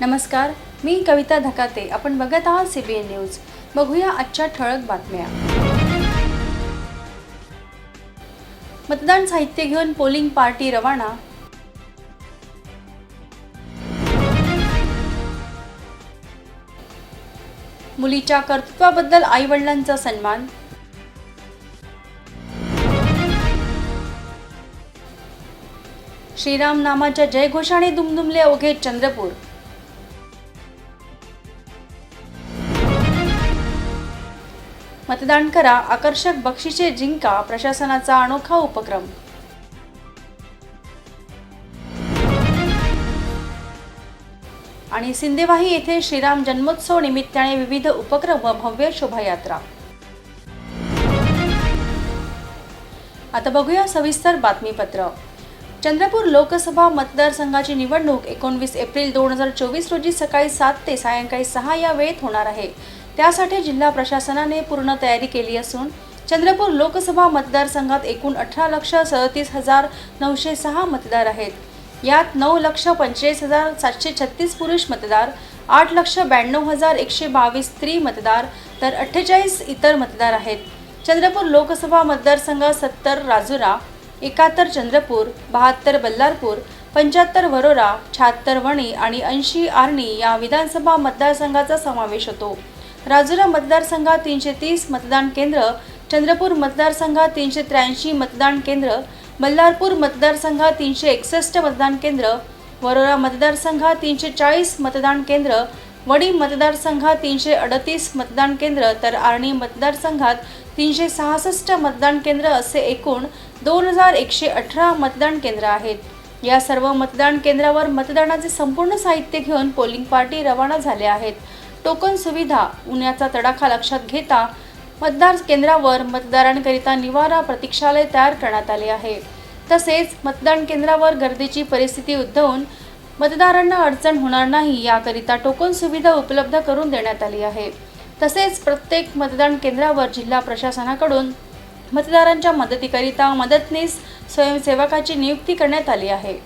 नमस्कार मी कविता धकाते. आपण बघत आहात सीबीएन न्यूज बघूया आजच्या ठळक बातम्या. मतदान साहित्य घेऊन पोलिंग पार्टी रवाना. मुलीच्या कर्तृत्वाबद्दल आई वडिलांचा सन्मान. श्रीराम नामाच्या जयघोषाने दुमदुमले अवघे चंद्रपूर. मतदान करा आकर्षक बक्षिसे जिंका प्रशासनाचा अनोखा उपक्रम. आणि सिंदेवाही येथे श्रीराम जन्मोत्सव निमित्ताने विविध उपक्रम व भव्य शोभायात्रा. आता बघूया सविस्तर बातमीपत्र. चंद्रपूर लोकसभा मतदारसंघाची निवडणूक एकोणवीस एप्रिल दोन हजार चोवीस रोजी सकाळी सात ते सायंकाळी सहा या वेळेत होणार आहे. त्यासाठी जिल्हा प्रशासनाने पूर्ण तयारी केली असून चंद्रपूर लोकसभा मतदारसंघात एकूण अठरा लक्ष सदतीस हजार नऊशे सहा मतदार आहेत. यात नऊ लक्ष पंचेचाळीस हजार सातशे छत्तीस पुरुष मतदार आठ लक्ष ब्याण्णव हजार एकशे बावीस स्त्री मतदार तर अठ्ठेचाळीस इतर मतदार आहेत. चंद्रपूर लोकसभा मतदारसंघ सत्तर राजुरा एकाहत्तर चंद्रपूर बहात्तर बल्लारपूर पंच्याहत्तर वरोरा शहात्तर वणी आणि ऐंशी आर्णी या विधानसभा मतदारसंघाचा समावेश होतो. राजुरा मतदारसंघात तीनशे तीस मतदान केंद्र चंद्रपूर मतदारसंघात तीनशे त्र्याऐंशी मतदान केंद्र बल्लारपूर मतदारसंघात तीनशे एकसष्ट मतदान केंद्र वरोरा मतदारसंघात तीनशे चाळीस मतदान केंद्र वडी मतदारसंघात तीनशे अडतीस मतदान केंद्र तर आर्णी मतदारसंघात तीनशे सहासष्ट मतदान केंद्र असे एकूण दोन हजार एकशे अठरा मतदान केंद्र आहेत. या सर्व मतदान केंद्रावर मतदानाचे संपूर्ण साहित्य घेऊन पोलिंग पार्टी रवाना झाले आहेत. टोकन सुविधा उन्हाचा तडाखा लक्षात घेता मतदार केंद्रावर मतदारांकरिता निवारा प्रतीक्षालय तयार करण्यात आले आहे. तसेच मतदान केंद्रावर गर्दीची परिस्थिती उद्भवून मतदारांना अडचण होणार नाही याकरिता टोकन सुविधा उपलब्ध करून देण्यात आली आहे. तसेच प्रत्येक मतदान केंद्रावर जिल्हा प्रशासनाकडून मतदारांच्या मदतीकरिता मदतनीस स्वयंसेवकाची नियुक्ती करण्यात आली आहे.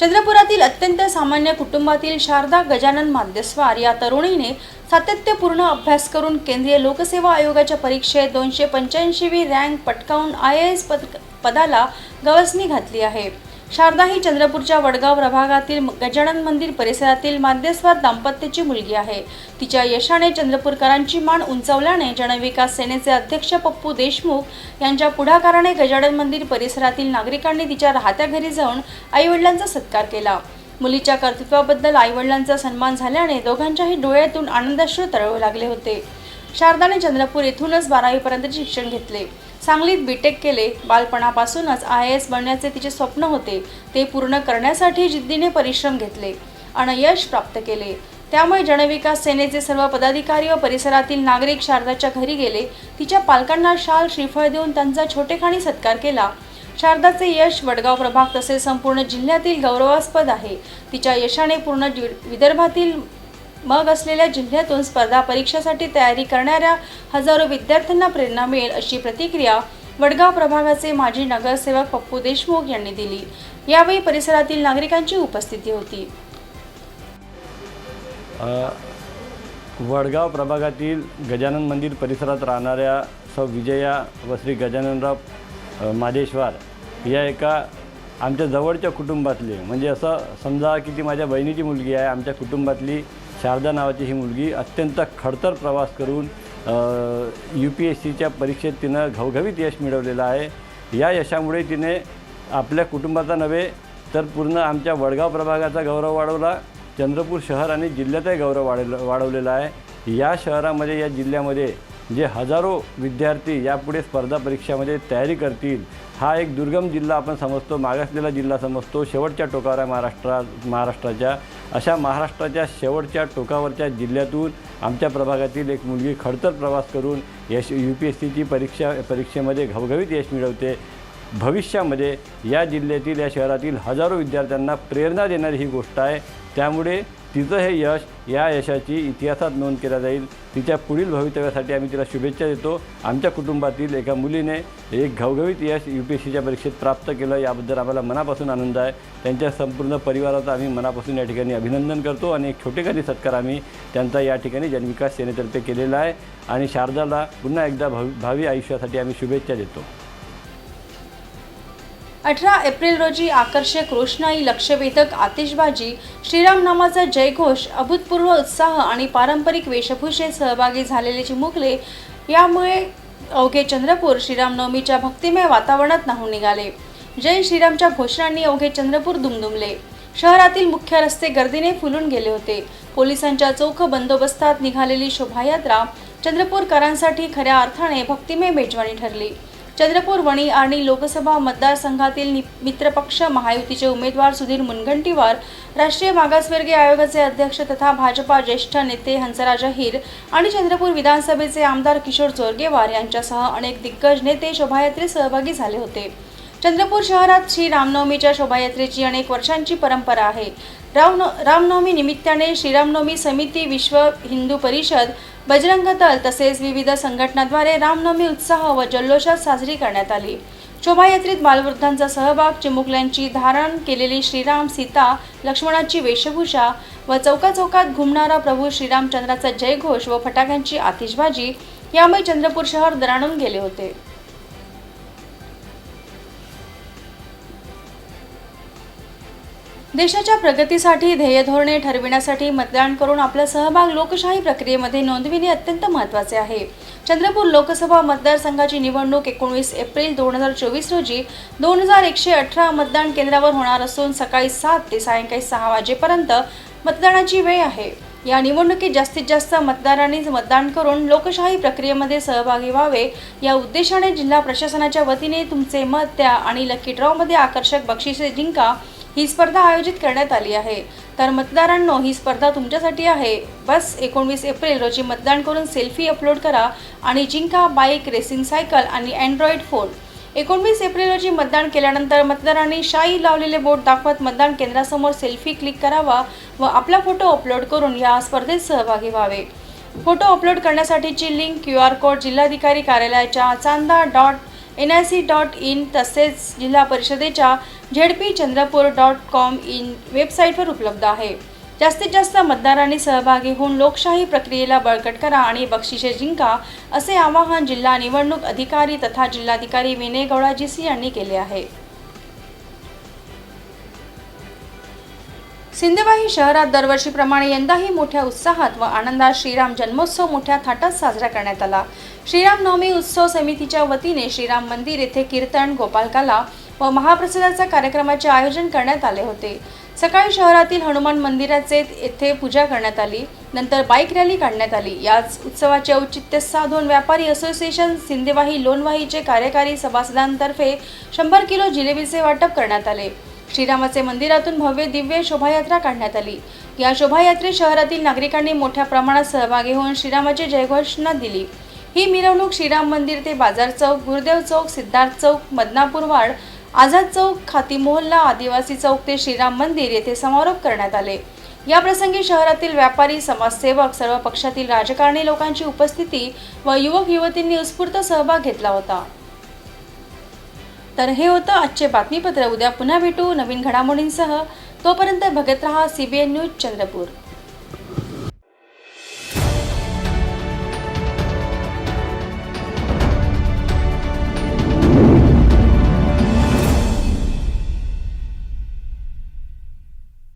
चंद्रपुरातील अत्यंत सामान्य कुटुंबातील शारदा गजानन मांदेस्वार या तरुणीने सातत्यपूर्ण अभ्यास करून केंद्रीय लोकसेवा आयोगाच्या परीक्षेत दोनशे पंच्याऐंशीवी रँक पटकावून आय ए एस पद पदाला गवसणी घातली आहे. शारदा ही चंद्रपूरच्या वडगाव प्रभागातील गजानन मंदिर परिसरातील माध्यस्वार दाम्पत्याची मुलगी आहे. तिच्या यशाने चंद्रपूरकरांची मान उंचावल्याने जनविकास सेनेचे अध्यक्ष पप्पू देशमुख यांच्या पुढाकाराने गजानन मंदिर परिसरातील नागरिकांनी तिच्या राहत्या घरी जाऊन आईवडिलांचा सत्कार केला. मुलीच्या कर्तृत्वाबद्दल आईवडिलांचा सन्मान झाल्याने दोघांच्याही डोळ्यातून आनंदाश्रू तरळू लागले होते. शारदाने चंद्रपूर येथूनच बारावीपर्यंत शिक्षण घेतले. सांगलीत बीटेक केले. बालपणापासूनच आय एस बनण्याचे तिचे स्वप्न होते. ते पूर्ण करण्यासाठी जिद्दीने परिश्रम घेतले आणि यश प्राप्त केले. त्यामुळे जनविकास सेनेचे सर्व पदाधिकारी व परिसरातील नागरिक शारदाच्या घरी गेले. तिच्या पालकांना शाल श्रीफळ देऊन त्यांचा छोटेखानी सत्कार केला. शारदाचे यश वडगाव प्रभाग तसेच संपूर्ण जिल्ह्यातील गौरवास्पद आहे. तिच्या यशाने पूर्ण विदर्भातील मग असलेल्या जिल्ह्यातून स्पर्धा परीक्षेसाठी तयारी करणाऱ्या हजारो विद्यार्थ्यांना प्रेरणा मिळेल अशी प्रतिक्रिया वडगाव प्रभागाचे माजी नगरसेवक पप्पू देशमुख यांनी दिली. यावेळी परिसरातील नागरिकांची उपस्थिती होती. वडगाव प्रभागातील गजानन मंदिर परिसरात राहणाऱ्या सौ विजया व श्री गजाननराव मादेश्वर या एका आमच्या जवळच्या कुटुंबातले म्हणजे असं समजा की ती माझ्या बहिणीची मुलगी आहे आमच्या कुटुंबातली शारदा नावाची ही मुलगी अत्यंत खडतर प्रवास करून यू पी एस सीच्या परीक्षेत तिनं घवघवीत यश मिळवलेलं आहे. या यशामुळे तिने आपल्या कुटुंबाचा नव्हे तर पूर्ण आमच्या वडगाव प्रभागाचा गौरव वाढवला. चंद्रपूर शहर आणि जिल्ह्याचाही गौरव वाढ वाढवलेला आहे. या शहरामध्ये या जिल्ह्यामध्ये जे हजारो विद्यार्थी यापुढे स्पर्धा परीक्षामध्ये तयारी करतील हा एक दुर्गम जिल्हा आपण समजतो. मागासलेला जिल्हा समजतो. शेवटच्या टोकावर आहे महाराष्ट्रा महाराष्ट्राच्या. अशा महाराष्ट्राच्या शेवटच्या टोकावरच्या जिल्ह्यातून आमच्या प्रभागातील एक मुलगी खडतर प्रवास करून यश यू पी एस सीची परीक्षा परीक्षेमध्ये घवघवीत यश मिळवते. भविष्यामध्ये या जिल्ह्यातील या शहरातील हजारो विद्यार्थ्यांना प्रेरणा देणारी ही गोष्ट आहे. त्यामुळे तिचं हे यश या यशाची इतिहासात नोंद केला जाईल. तिच्या पुढील भवितव्यासाठी आम्ही तिला शुभेच्छा देतो. आमच्या कुटुंबातील एका मुलीने एक घवघवीत यश यू पी एस सीच्या परीक्षेत प्राप्त केलं. याबद्दल आम्हाला मनापासून आनंद आहे. त्यांच्या संपूर्ण परिवाराचं आम्ही मनापासून या ठिकाणी अभिनंदन करतो आणि एक छोटेखानी सत्कार आम्ही त्यांचा या ठिकाणी जनविकास सेनेतर्फे केलेला आहे. आणि शारदाला पुन्हा एकदा भावी भावी आयुष्यासाठी आम्ही शुभेच्छा देतो. अठरा एप्रिल रोजी आकर्षक रोषणाई लक्षवेधक आतिषबाजी श्रीराम नामाचा जयघोष अभूतपूर्व उत्साह आणि पारंपरिक वेशभूषेत सहभागी झालेले चिमुकले यामुळे अवघे चंद्रपूर श्रीरामनवमीच्या भक्तिमय वातावरणात नाहून निघाले. जय श्रीरामच्या घोषणांनी अवघे चंद्रपूर दुमदुमले. शहरातील मुख्य रस्ते गर्दीने फुलून गेले होते. पोलिसांच्या चोख बंदोबस्तात निघालेली शोभायात्रा चंद्रपूरकरांसाठी खऱ्या अर्थाने भक्तिमय मेजवानी ठरली. चंद्रपूर वणी आणि लोकसभा मतदारसंघातील नि- मित्रपक्ष महायुतीचे उमेदवार सुधीर मुनगंटीवार राष्ट्रीय मागासवर्गीय आयोगाचे अध्यक्ष तथा भाजपा ज्येष्ठ नेते हंसराज अहिर आणि चंद्रपूर विधानसभेचे आमदार किशोर चोरगेवार यांच्यासह अनेक दिग्गज नेते शोभायात्रेत सहभागी झाले होते. चंद्रपूर शहरात श्री रामनवमीच्या शोभायात्रेची अनेक वर्षांची परंपरा आहे. राम रामनवमी निमित्ताने श्रीरामनवमी समिती विश्व हिंदू परिषद बजरंग दल तसेच विविध संघटनाद्वारे रामनवमी उत्साह व जल्लोषात साजरी करण्यात आली. शोभायात्रेत बालवृद्धांचा सहभाग चिमुकल्यांची धारण केलेली श्रीराम सीता लक्ष्मणाची वेशभूषा व चौकाचौकात घुमणारा प्रभू श्रीरामचंद्राचा जयघोष व फटाक्यांची आतिषबाजी यामुळे चंद्रपूर शहर दराणून गेले होते. देशाच्या प्रगतीसाठी ध्येय धोरणे ठरविण्यासाठी मतदान करून आपला सहभाग लोकशाही प्रक्रियेमध्ये नोंदविणे अत्यंत महत्त्वाचे आहे. चंद्रपूर लोकसभा मतदारसंघाची निवडणूक एकोणवीस एप्रिल दोन हजार चोवीस रोजी दोन हजार एकशे अठरा मतदान केंद्रावर होणार असून सकाळी सात ते सायंकाळी सहा वाजेपर्यंत मतदानाची वेळ आहे. या निवडणुकीत जास्तीत जास्त मतदारांनी मतदान करून लोकशाही प्रक्रियेमध्ये सहभागी व्हावे. या उद्देशाने जिल्हा प्रशासनाच्या वतीने तुमचे मत द्या आणि लकी ड्रॉमध्ये आकर्षक बक्षिसे जिंका. ही स्पर्धा आयोजित करण्यात आली आहे. तर मतदारांनो ही स्पर्धा तुमच्यासाठी आहे. बस एकोणवीस एप्रिल रोजी मतदान करून सेल्फी अपलोड करा आणि जिंका बाईक रेसिंग सायकल आणि अँड्रॉइड फोन. एकोणवीस एप्रिल रोजी मतदान केल्यानंतर मतदारांनी शाई लावलेले बोट दाखवत मतदान केंद्रासमोर सेल्फी क्लिक करावा व आपला फोटो अपलोड करून या स्पर्धेत सहभागी व्हावे. फोटो अपलोड करण्यासाठीची लिंक क्यू आर कोड जिल्हाधिकारी कार्यालयाच्या Chanda dot N I C dot in तसेच जिल्हा परिषदेच्या ZP Chandrapur dot com in वेबसाईटवर उपलब्ध आहे. जास्तीत जास्त मतदारांनी सहभागी होऊन लोकशाही प्रक्रियेला बळकट करा आणि बक्षिसे जिंका असे आवाहन जिल्हा निवडणूक अधिकारी तथा जिल्हाधिकारी विनय गौडाजीसी यांनी केले आहे. सिंधेवाही शहरात दरवर्षीप्रमाणे यंदाही मोठ्या उत्साहात व आनंदात श्रीराम जन्मोत्सव मोठ्या थाटात साजरा करण्यात आला. श्रीराम नवमी उत्सव समितीच्या वतीने श्रीराम मंदिर येथे कीर्तन गोपालकाला व महाप्रसादाचा कार्यक्रमाचे आयोजन करण्यात आले होते. सकाळी शहरातील हनुमान मंदिराचे येथे पूजा करण्यात आली. नंतर बाईक रॅली काढण्यात आली. याच उत्सवाचे औचित्य साधून व्यापारी असोसिएशन सिंधेवाही लोणवाहीचे कार्यकारी सभासदांतर्फे शंभर किलो जिलेबीचे वाटप करण्यात आले. श्रीरामाचे मंदिरातून भव्य दिव्य शोभायात्रा काढण्यात आली. या शोभायात्रेत शहरातील नागरिकांनी मोठ्या प्रमाणात सहभागी होऊन श्रीरामाची जयघोषणा दिली. ही मिरवणूक श्रीराम मंदिर ते बाजार चौक गुरुदेव चौक सिद्धार्थ चौक मदनापूर वाड आझाद चौक खाती मोहल्ला आदिवासी चौक ते श्रीराम मंदिर येथे समारोप करण्यात आले. या प्रसंगी शहरातील व्यापारी समाजसेवक सर्व पक्षातील राजकारणी लोकांची उपस्थिती व युवक युवतींनी उत्स्फूर्त सहभाग घेतला होता. तर हे होतं आजचे बातमीपत्र. उद्या पुन्हा भेटू नवीन घडामोडींसह. तोपर्यंत बघत रहा C B N news Chandrapur.